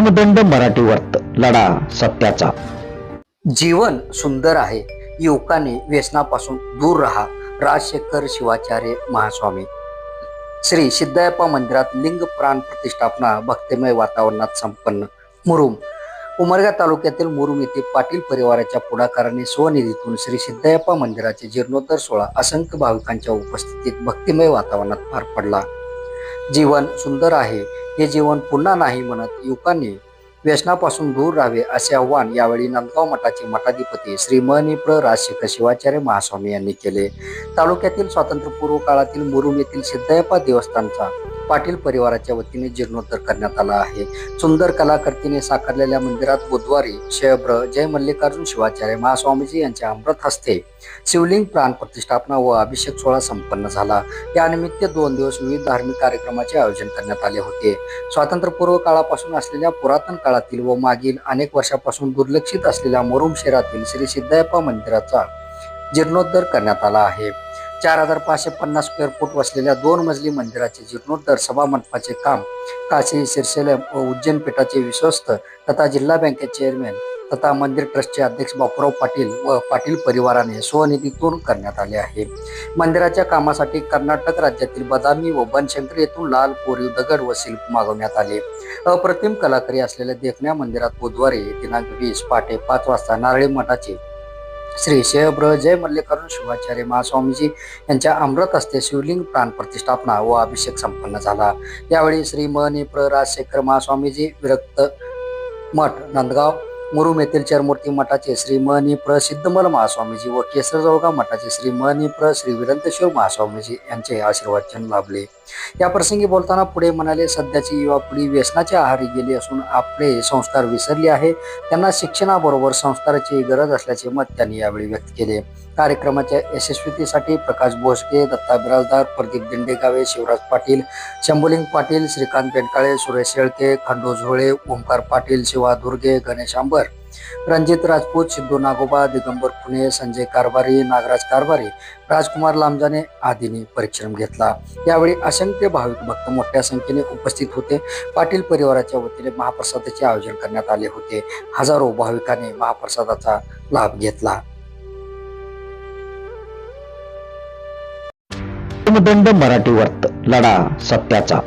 दंड मराठी वर्त लढा सत्याचा. जीवन सुंदर आहे. युवकाने व्यसनापासून दूर राहा. राजशेखर शिवाचार्य महास्वामी. श्री सिद्धयप्पा मंदिरात लिंग प्राण प्रतिष्ठापना भक्तिमय वातावरणात संपन्न. मुरुम. उमरगा तालुक्यातील मुरुम येथे पाटील परिवाराच्या पुढाकाराने स्वनिधीतून श्री सिद्धयप्पा मंदिराचे जीर्णोत्तर सोहळा असंख्य भाविकांच्या उपस्थितीत भक्तिमय वातावरणात पार पडला. जीवन सुंदर आहे. हे जीवन पुन्हा नाही म्हणत युवकांनी. व्यसनापासून दूर राहावे असे आव्हान यावेळी नांदगाव मठाचे मठाधिपती श्री प्र राजशेखर शिवाचार्य महास्वामी यांनी केले. तालुक्यातील स्वातंत्र्यपूर्व काळातील मुरुम येथील सिद्धयप्पा देवस्थानचा पाटील परिवाराच्या वतीने जीर्णोद्धार करण्यात आला आहे. सुंदर कलाकृतीने साकारलेल्या मंदिरात बुधवारी शयभ्र जय मल्लिकार्जुन शिवाचार्य महास्वामीजी यांच्या अमृत हस्ते शिवलिंग प्राण प्रतिष्ठापना व अभिषेक सोहळा संपन्न झाला. यानिमित्त दोन दिवस विविध धार्मिक कार्यक्रमाचे आयोजन करण्यात आले होते. स्वातंत्र्यपूर्व काळापासून असलेल्या पुरातन काळातील व मागील अनेक वर्षापासून दुर्लक्षित असलेल्या मोरुम शहरातील श्री सिद्धयप्पा मंदिराचा जीर्णोद्धार करण्यात आला आहे. चार हजार पाचशे पन्नास स्क्वेअर फूट वसलेल्या दोन मजली मंदिराचे जीर्णोद्धार सभा मंडपाचे काम काशी सिरसेलम व उज्जैन पीठाचे विश्वस्त तथा जिल्हा बँकेचे चेअरमॅन तथा मंदिर ट्रस्टचे अध्यक्ष बापूराव पाटील व पाटील परिवाराने स्वनिधीतून करण्यात आले आहे. मंदिराच्या कामासाठी कर्नाटक राज्यातील बदामी व बनशंकरी येथून लाल कोरीव दगड व शिल्प मागवण्यात आले. अप्रतिम कलाकारी असलेल्या देखण्या मंदिरात बुधवारी दिनांक वीस पाटे पाच वाजता नारळी मठाचे श्री शयब्र जय मल्लिकार्जुन शिवाचार्य महास्वामीजी यांच्या अमृत हस्ते शिवलिंग प्राण प्रतिष्ठापना व अभिषेक संपन्न झाला. यावेळी श्री प्र राजशेखर महास्वामीजी विरक्त मठ नंदगाव मुरुम येथील चरमूर्ती मठाचे श्री प्र सिद्धमल महास्वामीजी व केसरजवळगाव मठाचे श्री प्र श्री विरंतेश्वर महास्वामीजी यांचे आशीर्वचन लाभले. या प्रसंगी बोलताना पुढे म्हणाले सध्याची युवा पिढी व्यसनाच्या आहारी गेली असून आपले संस्कार विसरले आहे. त्यांना शिक्षणाबरोबर संस्काराची गरज असल्याचे मत त्यांनी यावेळी व्यक्त केले. कार्यक्रमाच्या यशस्वीतेसाठी प्रकाश भोसके दत्ता बिराजदार प्रदीप दिंडेगावे शिवराज पाटील शंभुलिंग पाटील श्रीकांत पेंडकाळे सुरेश शेळके खंडू झोळे ओंकार पाटील शिवा दुर्गे गणेश आंबर रणजित राजपूत सिद्धू नागोबा दिगंबर खुने संजय कारभारी नागराज कारभारी राजकुमार लांबजाने आदींनी परिश्रम घेतला. यावेळी असंख्य भाविक भक्त मोठ्या संख्येने उपस्थित होते. पाटील परिवाराच्या वतीने महाप्रसादाचे आयोजन करण्यात आले होते. हजारो भाविकांनी महाप्रसादाचा लाभ घेतला. मराठी वर्त लढा सत्याचा.